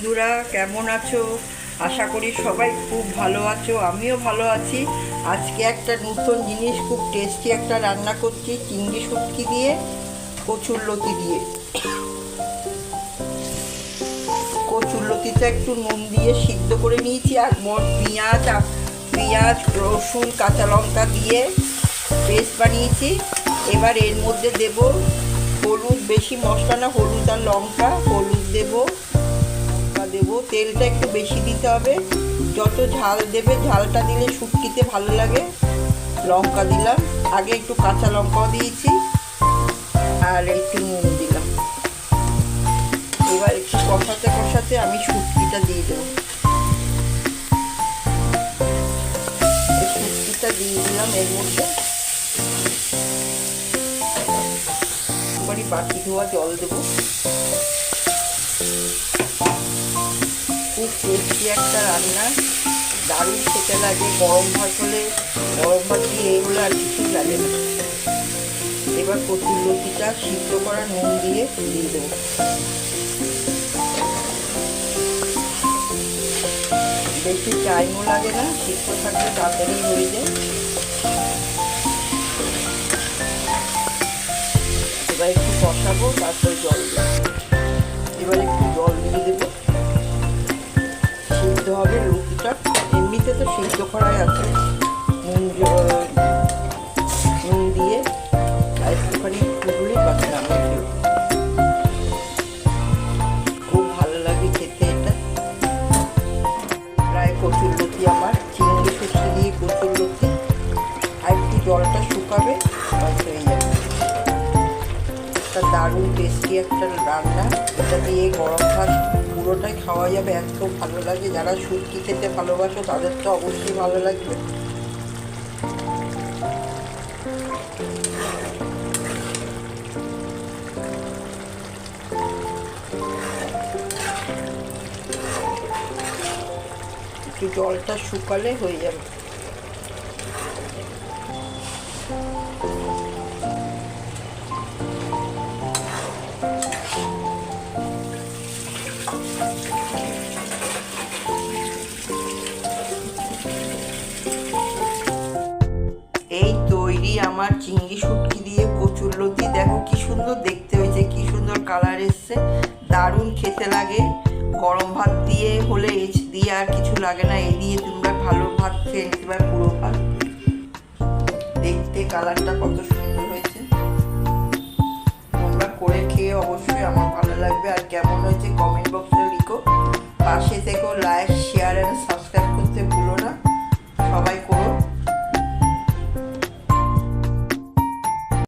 বন্ধুরা, কেমন আছো? আশা করি সবাই খুব ভালো আছো, আমিও ভালো আছি। আজকে একটা নতুন জিনিস, খুব টেস্টি একটা রান্না করছি, চিংড়ি শুটকি দিয়ে, কচুর লতি দিয়ে। কচুর লতিটা একটু নুন দিয়ে সিদ্ধ করে নিয়েছি, আর মোট পেঁয়াজ পেঁয়াজ, রসুন, কাঁচা লঙ্কা দিয়ে পেস্ট বানিয়েছি। এবার এর মধ্যে দেব হলুদ, বেশি মশলা না, হলুদ আর লঙ্কা, হলুদ দেবো দেবো। তেলটা একটু বেশি দিতে হবে। যত ঝাল দেবে, ঝালটা দিলে শুটকিতে ভালো লাগে। লঙ্কা দিলাম। আগে একটু কাঁচা লঙ্কাও দিয়েছি। আর একটু নুন দিলাম। এবার একটু কষাতে কষাতে আমি শুটকিটা দিয়ে দেবো। শুটকিটা দিয়ে দিলাম এর মধ্যে। বাটি ধোয়া জল দেবো। খুব টেস্টি একটা রান্না। দারুণ খেতে লাগে, গরম ভাত হলে গরম ভাত দিয়ে এই হলে আর কিছু লাগে না। এবার কচুর লতিটা সিদ্ধ করা নুন দিয়ে দিয়ে দেবো। বেশি টাইমও লাগে না, সিদ্ধ থাকলে তাড়াতাড়ি হয়ে যায়। এবার একটু কষাবো, তারপর জল দেবো। এবার একটু হবে লুচিটা এমনিতে তো সিদ্ধ করাই আছে। নুন দিয়ে আর একটুখানি নামিয়ে খুব ভালো লাগে খেতে এটা। প্রায় কচুর লতি আমার। চিংড়ি শুটকি দিয়ে কচুর লতি। আর একটু জলটা শুকাবে হয়ে যাবে। একটা দারুণ টেস্টি একটা রান্না। এটা দিয়ে গরম ভাত পুরোটাই খাওয়া যাবে। এত ভালো লাগে। যারা শুটকি খেতে ভালোবাসো, তাদের তো অবশ্যই ভালো লাগবে। একটু জলটা শুকালে হয়ে যাবে। এই তৈরি আমার চিংড়ি শুটকি দিয়ে কচুর লতি। দেখো কি সুন্দর দেখতে হয়েছে, কি সুন্দর কালার এসছে। দারুণ খেতে লাগে। গরম ভাত দিয়ে হলে এজ দিয়ে আর কিছু লাগে না। এই দিয়ে তোমরা ভালো ভাত খেয়ে নিতে পারো, পুরো ভাত। দেখতে কালারটা কত সুন্দর হয়েছে। তোমরা করে খেয়ে অবশ্যই আমার ভালো লাগবে। আর কেমন হয়েছে life.